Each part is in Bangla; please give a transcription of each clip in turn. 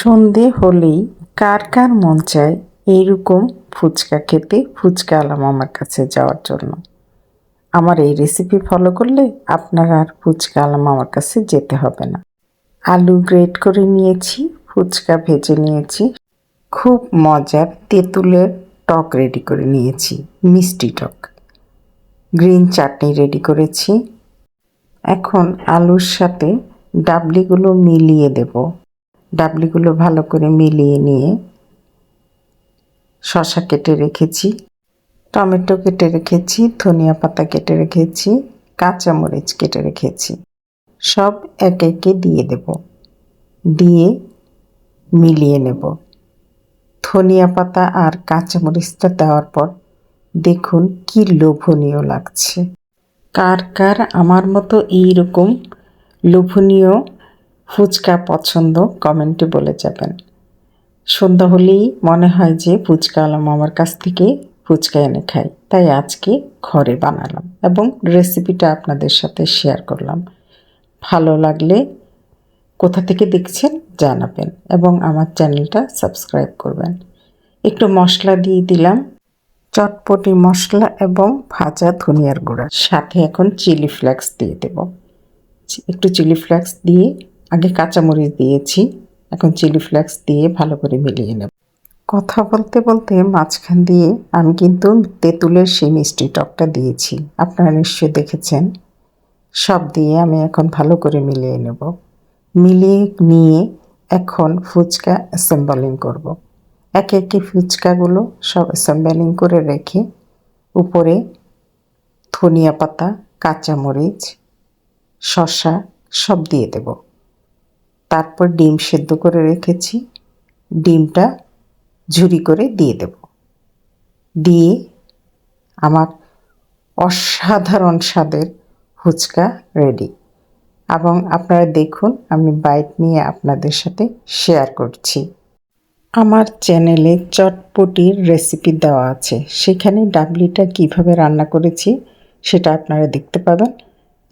সন্ধে হলেই কার কার মন চায় এইরকম ফুচকা খেতে ফুচকা আলাম আমার কাছে যাওয়ার জন্য। আমার এই রেসিপি ফলো করলে আপনার আর ফুচকা আলাম আমার কাছে যেতে হবে না। আলু গ্রেট করে নিয়েছি, ফুচকা ভেজে নিয়েছি, খুব মজার তেঁতুলের টক রেডি করে নিয়েছি, মিষ্টি টক। গ্রিন চাটনি রেডি করেছি। এখন আলুর সাথে ডাবলিগুলো মিলিয়ে দেব। ডাবলিগুলো ভালো করে মিলিয়ে নিয়ে শশা কেটে রেখেছি, টমেটো কেটে রেখেছি, ধনিয়া পাতা কেটে রেখেছি, কাঁচামরিচ কেটে রেখেছি। সব এক একে দিয়ে দেব। দিয়ে মিলিয়ে নেব। ধনিয়া পাতা আর কাঁচামরিচটা দেওয়ার পর দেখুন কি লোভনীয় লাগছে। কার কার আমার মতো এইরকম লোভনীয় ফুচকা পছন্দ, কমেন্টে বলে যাবেন। সন্ধ্যা হলেই মনে হয় যে ফুচকা আলাম আমার কাছ থেকে ফুচকা এনে খাই। তাই আজকে ঘরে বানালাম এবং রেসিপিটা আপনাদের সাথে শেয়ার করলাম। ভালো লাগলে কোথা থেকে দেখছেন জানাবেন এবং আমার চ্যানেলটা সাবস্ক্রাইব করবেন। একটু মশলা দিয়ে দিলাম। চটপটি মশলা এবং ভাজা ধনিয়ার গুঁড়া। সাথে এখন চিলি ফ্লেক্স দিয়ে দেব। একটু চিলি ফ্লেক্স দিয়ে আগে কাঁচামরিচ দিয়েছি, এখন চিলি ফ্লেক্স দিয়ে ভালো করে মিলিয়ে নেব। কথা বলতে বলতে মাঝখান দিয়ে আমি কিন্তু তেঁতুলের সেই মিষ্টি টকটা দিয়েছি। আপনারা নিশ্চয়ই দেখেছেন। সব দিয়ে আমি এখন ভালো করে মিলিয়ে নেব। মিলিয়ে নিয়ে এখন ফুচকা অ্যাসেম্বলিং করব। একে একে ফুচকাগুলো সব অ্যাসেম্বলিং করে রেখে উপরে ধনিয়া পাতা, কাঁচামরিচ, শসা সব দিয়ে দেব। তারপর ডিম সেদ্ধ করে রেখেছি। ডিমটা ঝুরি করে দিয়ে দেব। দিয়ে আমার অসাধারণ স্বাদের ফুচকা রেডি এবং আপনারা দেখুন, আমি বাইট নিয়ে আপনাদের সাথে শেয়ার করছি। আমার চ্যানেলে চটপটির রেসিপি দেওয়া আছে। সেখানে ডাবলিটা কীভাবে রান্না করেছি সেটা আপনারা দেখতে পাবেন।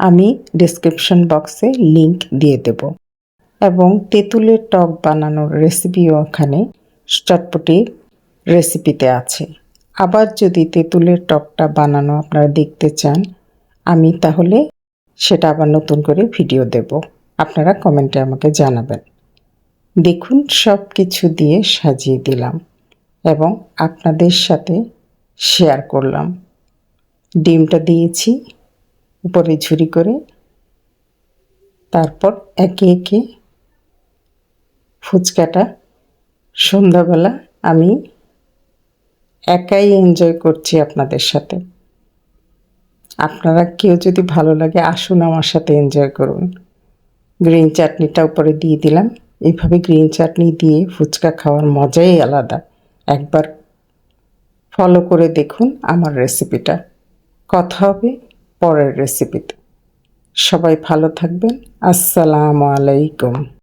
আমি ডিসক্রিপশন বক্সে লিংক দিয়ে দেব। এবং তেঁতুলের টক বানানোর রেসিপিও ওখানে চটপটি রেসিপিতে আছে। আবার যদি তেঁতুলের টকটা বানানো আপনারা দেখতে চান, আমি তাহলে সেটা আবার নতুন করে ভিডিও দেব। আপনারা কমেন্টে আমাকে জানাবেন। দেখুন সব কিছু দিয়ে সাজিয়ে দিলাম এবং আপনাদের সাথে শেয়ার করলাম। ডিমটা দিয়েছি, উপরে ঝুরি করে, তারপর একে একে ফুচকাটা সন্ধ্যাবেলা আমি একাই এনজয় করছি আপনাদের সাথে। আপনারা কেউ যদি ভালো লাগে, আসুন আমার সাথে এনজয় করুন। গ্রিন চাটনিটা উপরে দিয়ে দিলাম। এইভাবে গ্রিন চাটনি দিয়ে ফুচকা খাওয়ার মজাই আলাদা। একবার ফলো করে দেখুন আমার রেসিপিটা কথা হবে পরের রেসিপিতে সবাই ভালো থাকবেন। আসসালামু আলাইকুম।